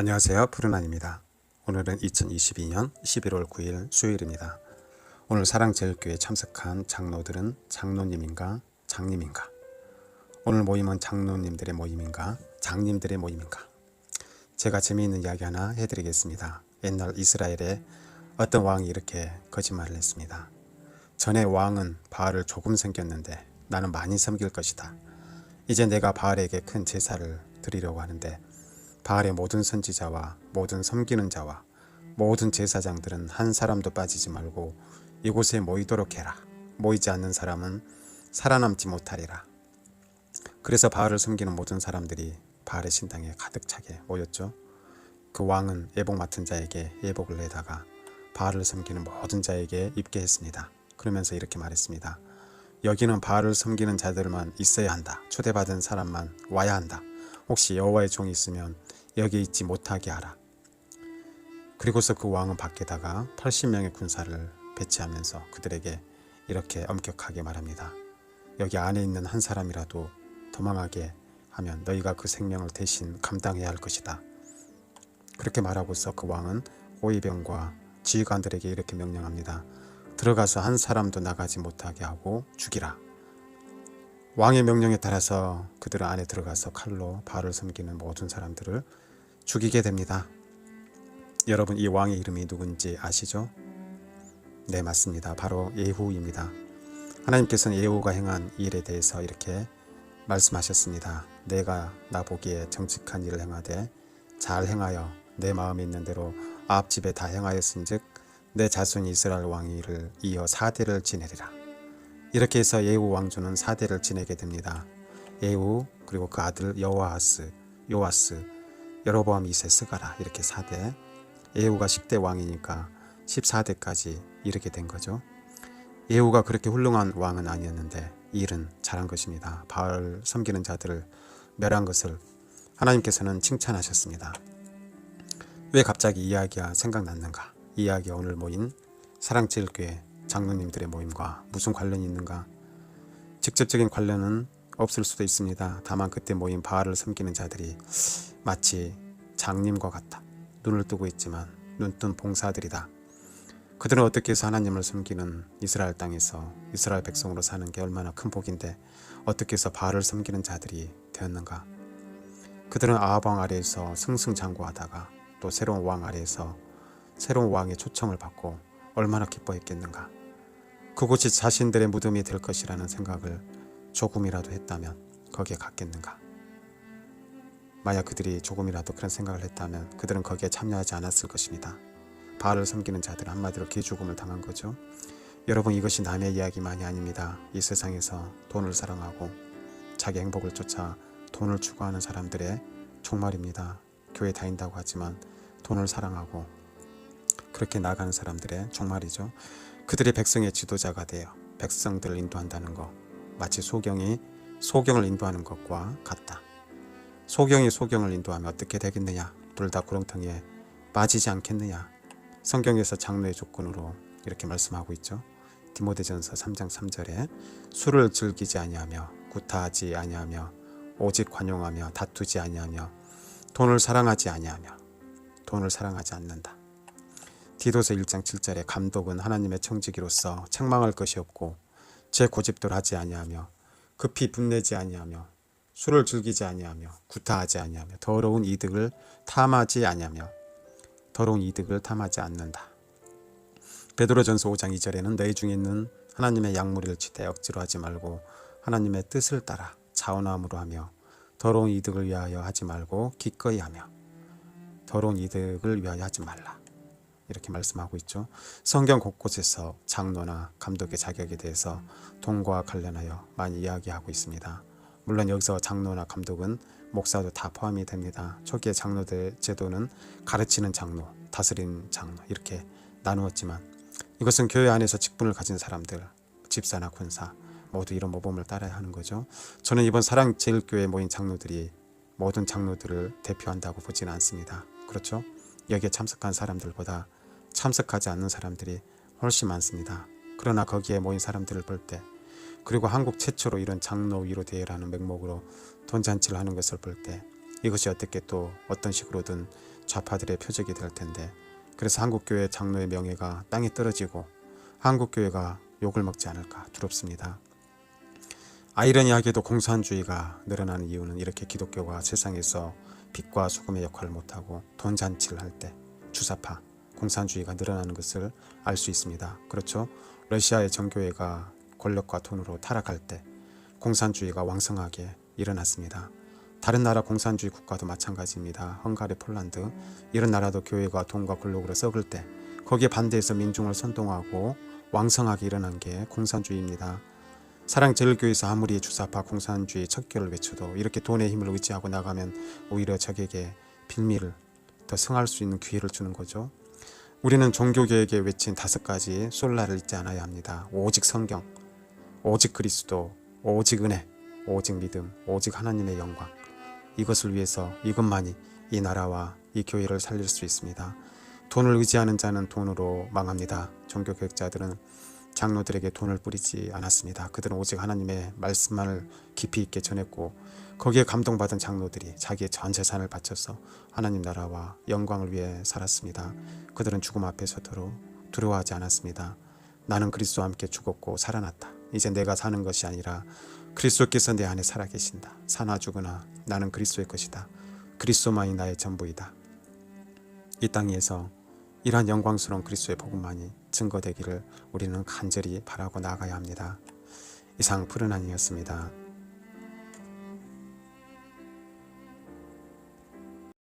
안녕하세요. 푸른안입니다. 오늘은 2022년 11월 9일 수요일입니다. 오늘 사랑제일교회 참석한 장로들은 장로님인가 장님인가? 오늘 모임은 장로님들의 모임인가 장님들의 모임인가? 제가 재미있는 이야기 하나 해드리겠습니다. 옛날 이스라엘에 어떤 왕이 이렇게 거짓말을 했습니다. 전에 왕은 바알을 조금 섬겼는데 나는 많이 섬길 것이다. 이제 내가 바알에게 큰 제사를 드리려고 하는데 바알의 모든 선지자와 모든 섬기는 자와 모든 제사장들은 한 사람도 빠지지 말고 이곳에 모이도록 해라. 모이지 않는 사람은 살아남지 못하리라. 그래서 바알을 섬기는 모든 사람들이 바알의 신당에 가득 차게 모였죠. 그 왕은 예복 맡은 자에게 예복을 내다가 바알을 섬기는 모든 자에게 입게 했습니다. 그러면서 이렇게 말했습니다. 여기는 바알을 섬기는 자들만 있어야 한다. 초대받은 사람만 와야 한다. 혹시 여호와의 종이 있으면 여기 있지 못하게 하라. 그리고서 그 왕은 밖에다가 80명의 군사를 배치하면서 그들에게 이렇게 엄격하게 말합니다. 여기 안에 있는 한 사람이라도 도망하게 하면 너희가 그 생명을 대신 감당해야 할 것이다. 그렇게 말하고서 그 왕은 오이병과 지휘관들에게 이렇게 명령합니다. 들어가서 한 사람도 나가지 못하게 하고 죽이라. 왕의 명령에 따라서 그들은 안에 들어가서 칼로 발을 섬기는 모든 사람들을 죽이게 됩니다. 여러분 이 왕의 이름이 누군지 아시죠? 네 맞습니다. 바로 예후입니다. 하나님께서는 예후가 행한 일에 대해서 이렇게 말씀하셨습니다. 내가 나보기에 정직한 일을 행하되 잘 행하여 내 마음에 있는 대로 앞 집에 다 행하였은즉 내 자손이 이스라엘 왕위를 이어 사대를 지내리라. 이렇게 해서 예후 왕조는 사대를 지내게 됩니다. 예후 그리고 그 아들 여호아스, 요아스, 여로보암 2세 스가라 이렇게 4대 예후가 10대 왕이니까 14대까지 이르게 된 거죠. 예후가 그렇게 훌륭한 왕은 아니었는데 일은 잘한 것입니다. 바알 섬기는 자들을 멸한 것을 하나님께서는 칭찬하셨습니다. 왜 갑자기 이야기가 생각났는가? 이 이야기가 오늘 모인 사랑제일교회 장로님들의 모임과 무슨 관련이 있는가? 직접적인 관련은 없을 수도 있습니다. 다만 그때 모인 바알을 섬기는 자들이 마치 장님과 같다. 눈을 뜨고 있지만 눈뜬 봉사들이다. 그들은 어떻게 해서 하나님을 섬기는 이스라엘 땅에서 이스라엘 백성으로 사는 게 얼마나 큰 복인데 어떻게 해서 바알을 섬기는 자들이 되었는가? 그들은 아합 왕 아래에서 승승장구하다가 또 새로운 왕 아래에서 새로운 왕의 초청을 받고 얼마나 기뻐했겠는가? 그곳이 자신들의 무덤이 될 것이라는 생각을 조금이라도 했다면 거기에 갔겠는가? 만약 그들이 조금이라도 그런 생각을 했다면 그들은 거기에 참여하지 않았을 것입니다. 바알을 섬기는 자들은 한마디로 개죽음을 당한 거죠. 여러분 이것이 남의 이야기만이 아닙니다. 이 세상에서 돈을 사랑하고 자기 행복을 쫓아 돈을 추구하는 사람들의 종말입니다. 교회 다닌다고 하지만 돈을 사랑하고 그렇게 나가는 사람들의 종말이죠. 그들이 백성의 지도자가 되어 백성들을 인도한다는 것 마치 소경이 소경을 인도하는 것과 같다. 소경이 소경을 인도하면 어떻게 되겠느냐? 둘 다 구렁텅이에 빠지지 않겠느냐? 성경에서 장로의 조건으로 이렇게 말씀하고 있죠. 디모데전서 3장 3절에 술을 즐기지 아니하며 구타하지 아니하며 오직 관용하며 다투지 아니하며 돈을 사랑하지 아니하며 돈을 사랑하지 않는다. 디도서 1장 7절에 감독은 하나님의 청지기로서 책망할 것이 없고 제 고집들 하지 아니하며 급히 분내지 아니하며 술을 즐기지 아니하며 구타하지 아니하며 더러운 이득을 탐하지 아니하며 더러운 이득을 탐하지 않는다. 베드로전서 5장 2절에는 너희 중에 있는 하나님의 약물을 치되 억지로 하지 말고 하나님의 뜻을 따라 자원함으로 하며 더러운 이득을 위하여 하지 말고 기꺼이 하며 더러운 이득을 위하여 하지 말라. 이렇게 말씀하고 있죠. 성경 곳곳에서 장로나 감독의 자격에 대해서 돈과 관련하여 많이 이야기하고 있습니다. 물론 여기서 장로나 감독은 목사도 다 포함이 됩니다. 초기에 장로대 제도는 가르치는 장로, 다스리는 장로 이렇게 나누었지만 이것은 교회 안에서 직분을 가진 사람들, 집사나 군사 모두 이런 모범을 따라야 하는 거죠. 저는 이번 사랑제일교회 모인 장로들이 모든 장로들을 대표한다고 보지는 않습니다. 그렇죠? 여기에 참석한 사람들보다 참석하지 않는 사람들이 훨씬 많습니다. 그러나 거기에 모인 사람들을 볼 때 그리고 한국 최초로 이런 장로 위로 대회라는 명목으로 돈잔치를 하는 것을 볼 때 이것이 어떻게 또 어떤 식으로든 좌파들의 표적이 될 텐데 그래서 한국교회 장로의 명예가 땅에 떨어지고 한국교회가 욕을 먹지 않을까 두렵습니다. 아이러니하게도 공산주의가 늘어나는 이유는 이렇게 기독교가 세상에서 빛과 소금의 역할을 못하고 돈 잔치를 할 때 주사파 공산주의가 늘어나는 것을 알 수 있습니다. 그렇죠? 러시아의 정교회가 권력과 돈으로 타락할 때 공산주의가 왕성하게 일어났습니다. 다른 나라 공산주의 국가도 마찬가지입니다. 헝가리, 폴란드 이런 나라도 교회가 돈과 권력으로 썩을 때 거기에 반대해서 민중을 선동하고 왕성하게 일어난 게 공산주의입니다. 사랑제일교회에서 아무리 주사파 공산주의 척결을 외쳐도 이렇게 돈의 힘을 의지하고 나가면 오히려 적에게 빌미를 더 성할 수 있는 기회를 주는 거죠. 우리는 종교개혁에 외친 다섯 가지 솔라를 잊지 않아야 합니다. 오직 성경, 오직 그리스도, 오직 은혜, 오직 믿음, 오직 하나님의 영광. 이것을 위해서 이것만이 이 나라와 이 교회를 살릴 수 있습니다. 돈을 의지하는 자는 돈으로 망합니다. 종교개혁자들은 장로들에게 돈을 뿌리지 않았습니다. 그들은 오직 하나님의 말씀만을 깊이 있게 전했고 거기에 감동받은 장로들이 자기의 전 재산을 바쳐서 하나님 나라와 영광을 위해 살았습니다. 그들은 죽음 앞에서도 두려워하지 않았습니다. 나는 그리스도와 함께 죽었고 살아났다. 이제 내가 사는 것이 아니라 그리스도께서 내 안에 살아계신다. 사나 죽으나 나는 그리스도의 것이다. 그리스도만이 나의 전부이다. 이 땅에서 이러한 영광스러운 그리스도의 복음만이 증거되기를 우리는 간절히 바라고 나가야 합니다. 이상 푸른 한이었습니다.